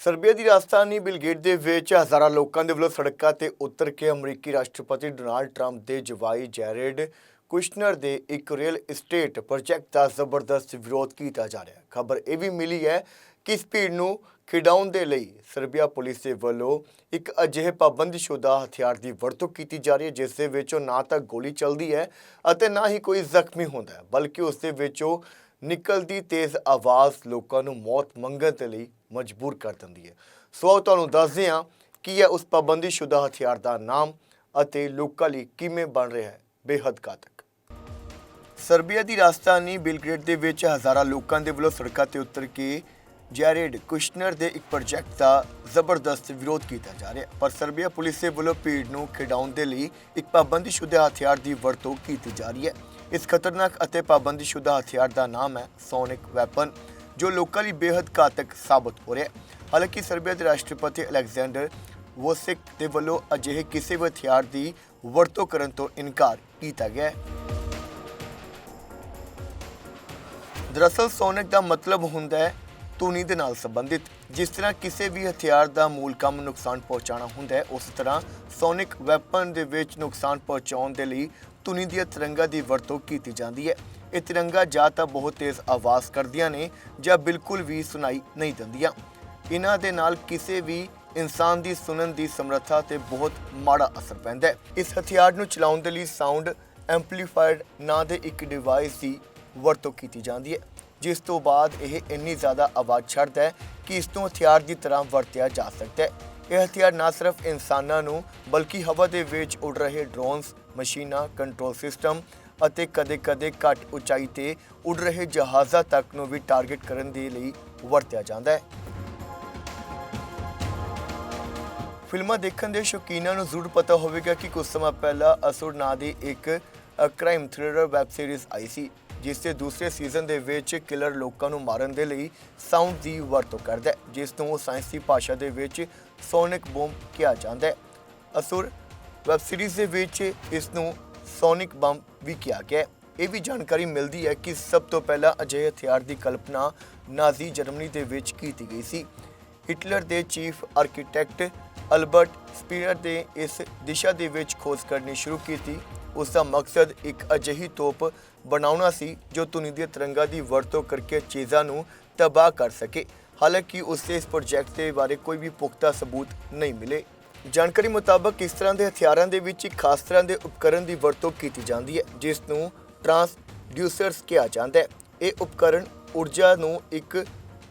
Serbia ਦੀ ਰਾਜਧਾਨੀ ਬਿਲਗੇਟ ਦੇ ਵਿੱਚ ਹਜ਼ਾਰਾਂ ਲੋਕਾਂ ਦੇ ਵੱਲੋਂ ਸੜਕਾਂ ਤੇ ਉਤਰ ਕੇ ਅਮਰੀਕੀ ਰਾਸ਼ਟਰਪਤੀ ਡੋਨਾਲਡ ਟਰੰਪ ਦੇ ਜਵਾਈ ਜੈਰੇਡ ਕੁਸ਼ਨਰ ਦੇ ਇੱਕ ਰੀਅਲ ਇਸਟੇਟ ਪ੍ਰੋਜੈਕਟ ਦਾ ਜ਼ਬਰਦਸਤ ਵਿਰੋਧ ਕੀਤਾ ਜਾ ਰਿਹਾ ਹੈ। ਖਬਰ ਇਹ ਵੀ ਮਿਲੀ ਹੈ ਕਿ ਇਸ ਭੀੜ ਨੂੰ ਖਿਡਾਉਣ ਦੇ ਲਈ ਸਰਬੀਆ ਪੁਲਿਸ ਦੇ ਵੱਲੋਂ ਇੱਕ ਅਜਿਹੇ ਪਾਬੰਦੀਸ਼ੁਦਾ ਹਥਿਆਰ ਦੀ ਵਰਤੋਂ ਕੀਤੀ ਜਾ ਰਹੀ ਹੈ, ਜਿਸ ਦੇ ਵਿੱਚੋਂ ਨਾ ਤਾਂ ਗੋਲੀ ਚੱਲਦੀ ਹੈ ਅਤੇ ਨਾ ਹੀ ਕੋਈ ਜ਼ਖਮੀ ਹੁੰਦਾ ਹੈ, ਬਲਕਿ ਉਸ ਦੇ ਵਿੱਚੋਂ ਨਿਕਲਦੀ ਤੇਜ਼ ਆਵਾਜ਼ ਲੋਕਾਂ ਨੂੰ ਮੌਤ ਮੰਗਣ ਦੇ ਲਈ ਮਜਬੂਰ ਕਰ ਦਿੰਦੀ ਹੈ। ਸੋ ਆਓ ਤੁਹਾਨੂੰ ਦੱਸਦੇ ਹਾਂ ਕੀ ਹੈ ਉਸ ਪਾਬੰਦੀਸ਼ੁਦਾ ਹਥਿਆਰ ਦਾ ਨਾਮ ਅਤੇ ਲੋਕਾਂ ਲਈ ਕਿਵੇਂ ਬਣ ਰਿਹਾ ਹੈ। ਬੇਹੱਦ ਘਾਤਕ। ਸਰਬੀਆ ਦੀ ਰਾਜਧਾਨੀ ਬਿਲਗ੍ਰੇਡ ਦੇ ਵਿੱਚ ਹਜ਼ਾਰਾਂ ਲੋਕਾਂ ਦੇ ਵੱਲੋਂ ਸੜਕਾਂ ਤੇ ਉਤਰ ਕੇ ਜੈਰੇਡ ਕੁਸ਼ਨਰ ਦੇ ਇੱਕ ਪ੍ਰੋਜੈਕਟ ਦਾ ਜ਼ਬਰਦਸਤ ਵਿਰੋਧ ਕੀਤਾ ਜਾ ਰਿਹਾ ਪਰ ਸਰਬੀਆ ਪੁਲਿਸ ਦੇ ਵੱਲੋਂ ਭੀੜ ਨੂੰ ਖਿਡਾਉਣ ਦੇ ਲਈ ਇੱਕ ਪਾਬੰਦੀਸ਼ੁਦਾ ਹਥਿਆਰ ਦੀ ਵਰਤੋਂ ਕੀਤੀ ਜਾ ਰਹੀ ਹੈ। ਇਸ ਖਤਰਨਾਕ ਅਤੇ ਪਾਬੰਦੀਸ਼ੁਦਾ ਹਥਿਆਰ ਦਾ ਨਾਮ ਹੈ ਸੋਨਿਕ ਵੈਪਨ। ਜੋ ਲੋਕਾਂ ਲਈ ਬੇहद ਘਾਤਕ ਸਾਬਤ ਹੋ ਰਿਹਾ ਹੈ। ਹਾਲਾਂਕਿ ਸਰਬੀਆ ਦੇ ਰਾਸ਼ਟਰਪਤੀ ਅਲੈਗਜ਼ੈਂਡਰ ਵੋਸਿਕ ਦੇ ਵੱਲੋਂ ਅਜਿਹੇ ਕਿਸੇ ਵੀ ਹਥਿਆਰ ਦੀ ਵਰਤੋਂ ਕਰਨ ਤੋਂ ਇਨਕਾਰ ਕੀਤਾ ਗਿਆ ਹੈ। ਦਰਅਸਲ, ਸੋਨਿਕ ਦਾ ਮਤਲਬ ਹੁੰਦਾ ਹੈ ਧੁਨੀ ਦੇ ਨਾਲ ਸੰਬੰਧਿਤ। ਜਿਸ ਤਰ੍ਹਾਂ ਕਿਸੇ ਵੀ ਹਥਿਆਰ ਦਾ ਮੂਲ ਕੰਮ ਨੁਕਸਾਨ ਪਹੁੰਚਾਉਣਾ ਹੁੰਦਾ ਹੈ, ਉਸ ਤਰ੍ਹਾਂ ਸੋਨਿਕ ਵੈਪਨ ਦੇ ਵਿੱਚ ਨੁਕਸਾਨ ਪਹੁੰਚਾਉਣ ਦੇ ਲਈ ਧੁਨੀ ਦੀਆਂ ਤਰੰਗਾਂ ਦੀ ਵਰਤੋਂ ਕੀਤੀ ਜਾਂਦੀ ਹੈ। ਇਹ ਤਿਰੰਗਾ ਜਾਂ ਤਾਂ ਬਹੁਤ ਤੇਜ਼ ਆਵਾਜ਼ ਕਰਦੀਆਂ ਨੇ ਜਾਂ ਬਿਲਕੁਲ ਵੀ ਸੁਣਾਈ ਨਹੀਂ ਦਿੰਦੀਆਂ। ਇਹਨਾਂ ਦੇ ਨਾਲ ਕਿਸੇ ਵੀ ਇਨਸਾਨ ਦੀ ਸੁਣਨ ਦੀ ਸਮਰੱਥਾ ਤੇ ਬਹੁਤ ਮਾੜਾ ਅਸਰ ਪੈਂਦਾ ਹੈ। ਇਸ ਹਥਿਆਰ ਨੂੰ ਚਲਾਉਣ ਦੇ ਲਈ ਸਾਊਂਡ ਐਂਪਲੀਫਾਇਰਡ ਨਾਂ ਦੇ ਇੱਕ ਡਿਵਾਈਸ ਦੀ ਵਰਤੋਂ ਕੀਤੀ ਜਾਂਦੀ ਹੈ, ਜਿਸ ਤੋਂ ਬਾਅਦ ਇਹ ਇੰਨੀ ਜ਼ਿਆਦਾ ਆਵਾਜ਼ ਛੱਡਦਾ ਹੈ ਕਿ ਇਸ ਤੋਂ ਹਥਿਆਰ ਦੀ ਤਰ੍ਹਾਂ ਵਰਤਿਆ ਜਾ ਸਕਦਾ ਹੈ। ਇਹ ਹਥਿਆਰ ਨਾ ਸਿਰਫ ਇਨਸਾਨਾਂ ਨੂੰ, ਬਲਕਿ ਹਵਾ ਦੇ ਵਿੱਚ ਉੱਡ ਰਹੇ ਡਰੋਨਸ ਮਸ਼ੀਨਾਂ ਕੰਟਰੋਲ ਸਿਸਟਮ ਅਤੇ ਕਦੇ-ਕਦੇ ਘੱਟ ਉਚਾਈ ਤੇ ਉੱਡ ਰਹੇ ਜਹਾਜ਼ਾਂ ਤੱਕ ਨੂੰ ਵੀ ਟਾਰਗੇਟ ਕਰਨ ਦੇ ਲਈ ਵਰਤਿਆ ਜਾਂਦਾ ਹੈ। ਫਿਲਮਾਂ ਦੇਖਣ ਦੇ ਸ਼ੌਕੀਨਾਂ ਨੂੰ ਜ਼ਰੂਰ ਪਤਾ ਹੋਵੇਗਾ ਕਿ ਕੁਝ ਸਮਾਂ ਪਹਿਲਾਂ ਅਸੁਰ ਨਾਂ ਦੀ ਇੱਕ ਕ੍ਰਾਈਮ ਥ੍ਰਿਲਰ ਵੈਬ ਸੀਰੀਜ਼ ਆਈ ਸੀ, ਜਿਸ ਦੇ ਦੂਸਰੇ ਸੀਜ਼ਨ ਦੇ ਵਿੱਚ ਕਿਲਰ ਲੋਕਾਂ ਨੂੰ ਮਾਰਨ ਦੇ ਲਈ ਸਾਊਂਡ ਦੀ ਵਰਤੋਂ ਕਰਦਾ ਹੈ, ਜਿਸ ਨੂੰ ਸਾਇੰਸੀ ਭਾਸ਼ਾ ਦੇ ਵਿੱਚ ਸੋਨਿਕ ਬੋਮ ਕਿਹਾ ਜਾਂਦਾ ਹੈ। ਅਸੁਰ ਵੈਬ ਸੀਰੀਜ਼ ਦੇ ਵਿੱਚ ਇਸ ਨੂੰ ਸੋਨਿਕ ਬੰਬ ਵੀ ਕਿਹਾ ਗਿਆ ਇਹ ਵੀ ਜਾਣਕਾਰੀ ਮਿਲਦੀ ਹੈ ਕਿ ਸਭ ਤੋਂ ਪਹਿਲਾਂ ਅਜਿਹੇ ਹਥਿਆਰ ਦੀ ਕਲਪਨਾ ਨਾਜ਼ੀ ਜਰਮਨੀ ਦੇ ਵਿੱਚ ਕੀਤੀ ਗਈ ਸੀ। ਹਿਟਲਰ ਦੇ ਚੀਫ ਆਰਕੀਟੈਕਟ ਅਲਬਰਟ ਸਪੀਅਰ ਦੇ ਇਸ ਦਿਸ਼ਾ ਦੇ ਵਿੱਚ ਖੋਜ ਕਰਨੀ ਸ਼ੁਰੂ ਕੀਤੀ। ਉਸ ਦਾ ਮਕਸਦ ਇੱਕ ਅਜਿਹੀ ਤੋਪ ਬਣਾਉਣਾ ਸੀ ਜੋ ਧੁਨੀ ਦੀਆਂ ਤਰੰਗਾਂ ਦੀ ਵਰਤੋਂ ਕਰਕੇ ਚੀਜ਼ਾਂ ਨੂੰ ਤਬਾਹ ਕਰ ਸਕੇ। ਹਾਲਾਂਕਿ ਉਸ ਦੇ ਇਸ ਪ੍ਰੋਜੈਕਟ ਦੇ ਬਾਰੇ ਕੋਈ ਵੀ ਪੁਖਤਾ ਸਬੂਤ ਨਹੀਂ ਮਿਲੇ। ਜਾਣਕਾਰੀ ਮੁਤਾਬਕ ਇਸ ਤਰ੍ਹਾਂ ਦੇ ਹਥਿਆਰਾਂ ਦੇ ਵਿੱਚ ਖਾਸ ਤਰ੍ਹਾਂ ਦੇ ਉਪਕਰਨ ਦੀ ਵਰਤੋਂ ਕੀਤੀ ਜਾਂਦੀ ਹੈ, ਜਿਸ ਨੂੰ ਟ੍ਰਾਂਸਡਿਊਸਰਸ ਕਿਹਾ ਜਾਂਦਾ ਹੈ। ਇਹ ਉਪਕਰਨ ਊਰਜਾ ਨੂੰ ਇੱਕ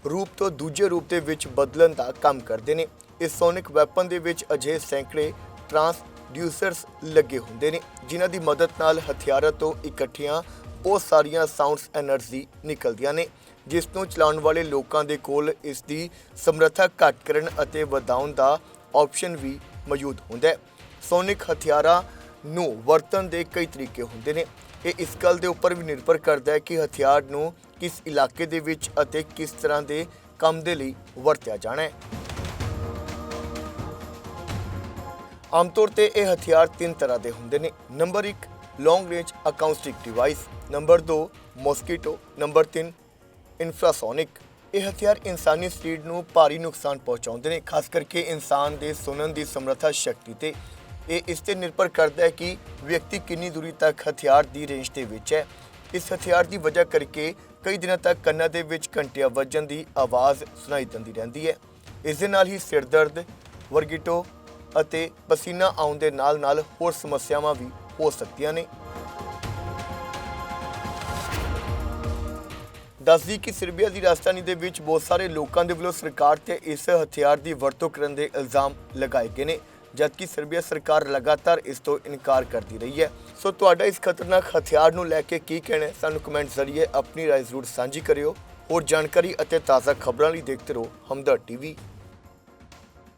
ਰੂਪ ਤੋਂ ਦੂਜੇ ਰੂਪ ਦੇ ਵਿੱਚ ਬਦਲਣ ਦਾ ਕੰਮ ਕਰਦੇ ਨੇ। ਇਸ ਸੋਨਿਕ ਵੈਪਨ ਦੇ ਵਿੱਚ ਅਜੇ ਸੈਂਕੜੇ ਟ੍ਰਾਂਸਡਿਊਸਰਸ ਲੱਗੇ ਹੁੰਦੇ ਨੇ, ਜਿਨ੍ਹਾਂ ਦੀ ਮਦਦ ਨਾਲ ਹਥਿਆਰਾਂ ਤੋਂ ਇਕੱਠੀਆਂ ਬਹੁਤ ਸਾਰੀਆਂ ਸਾਊਂਡਸ એનર્ਜੀ ਨਿਕਲਦੀਆਂ ਨੇ, ਜਿਸ ਨੂੰ ਚਲਾਉਣ ਵਾਲੇ ਲੋਕਾਂ ਦੇ ਕੋਲ ਇਸ ਦੀ ਸਮਰੱਥਾ ਘਟ ਕਰਨ ਅਤੇ ਵਧਾਉਣ ਦਾ ਆਪਸ਼ਨ ਵੀ ਮੌਜੂਦ ਹੁੰਦਾ ਹੈ। ਸੋਨਿਕ ਹਥਿਆਰਾਂ ਨੂੰ ਵਰਤਣ ਦੇ ਕਈ ਤਰੀਕੇ ਹੁੰਦੇ ਨੇ। ਇਹ ਇਸ ਗੱਲ ਦੇ ਉੱਪਰ ਵੀ ਨਿਰਭਰ ਕਰਦਾ ਹੈ ਕਿ ਹਥਿਆਰ ਨੂੰ ਕਿਸ ਇਲਾਕੇ ਦੇ ਵਿੱਚ ਅਤੇ ਕਿਸ ਤਰ੍ਹਾਂ ਦੇ ਕੰਮ ਦੇ ਲਈ ਵਰਤਿਆ ਜਾਣਾ ਹੈ। ਆਮ ਤੌਰ ਤੇ ਇਹ ਹਥਿਆਰ ਤਿੰਨ ਤਰ੍ਹਾਂ ਦੇ ਹੁੰਦੇ ਨੇ। Number 1 long range acoustic device number 2 mosquito number 3 infrasonic ਇਹ ਹਥਿਆਰ ਇਨਸਾਨੀ ਸਰੀਰ ਨੂੰ ਭਾਰੀ ਨੁਕਸਾਨ ਪਹੁੰਚਾਉਂਦੇ ਨੇ, ਖਾਸ ਕਰਕੇ ਇਨਸਾਨ ਦੇ ਸੁਣਨ ਦੀ ਸਮਰੱਥਾ ਸ਼ਕਤੀ ਤੇ। ਇਹ ਇਸ ਤੇ ਨਿਰਭਰ ਕਰਦਾ ਹੈ ਕਿ ਵਿਅਕਤੀ ਕਿੰਨੀ ਦੂਰੀ ਤੱਕ ਹਥਿਆਰ ਦੀ ਰੇਂਜ ਦੇ ਵਿੱਚ ਹੈ। ਇਸ ਹਥਿਆਰ ਦੀ ਵਜ੍ਹਾ ਕਰਕੇ ਕਈ ਦਿਨਾਂ ਤੱਕ ਕੰਨਾਂ ਦੇ ਵਿੱਚ ਘੰਟਿਆਂ ਵੱਜਣ ਦੀ ਆਵਾਜ਼ ਸੁਣਾਈ ਦਿੰਦੀ ਰਹਿੰਦੀ ਹੈ। ਇਸ ਦੇ ਨਾਲ ਹੀ ਸਿਰ ਦਰਦ, ਵਰਗਿਟੋ ਅਤੇ ਪਸੀਨਾ ਆਉਣ ਦੇ ਨਾਲ-ਨਾਲ ਹੋਰ ਸਮੱਸਿਆਵਾਂ ਵੀ ਹੋ ਸਕਦੀਆਂ ਨੇ। ਦੱਸਦੀ ਕਿ ਸਰਬੀਆ ਦੀ ਰਾਜਧਾਨੀ ਦੇ ਵਿੱਚ ਬਹੁਤ ਸਾਰੇ ਲੋਕਾਂ ਦੇ ਵੱਲੋਂ ਸਰਕਾਰ ਤੇ ਇਸ ਹਥਿਆਰ ਦੀ ਵਰਤੋਂ ਕਰਨ ਦੇ ਇਲਜ਼ਾਮ ਲਗਾਏ ਗਏ ਨੇ, ਜਦਕਿ ਸਰਬੀਆ ਸਰਕਾਰ ਲਗਾਤਾਰ ਇਸ ਤੋਂ ਇਨਕਾਰ ਕਰਦੀ ਰਹੀ ਹੈ। ਸੋ ਤੁਹਾਡਾ ਇਸ ਖਤਰਨਾਕ ਹਥਿਆਰ ਨੂੰ ਲੈ ਕੇ ਕੀ ਕਹਿਣਾ ਸਾਨੂੰ ਕਮੈਂਟ ਜ਼ਰੀਏ ਆਪਣੀ ਰਾਏ ਜ਼ਰੂਰ ਸਾਂਝੀ ਕਰਿਓ। ਹੋਰ ਜਾਣਕਾਰੀ ਅਤੇ ਤਾਜ਼ਾ ਖਬਰਾਂ ਲਈ ਦੇਖਦੇ ਰਹੋ ਹਮਦਰ ਟੀਵੀ।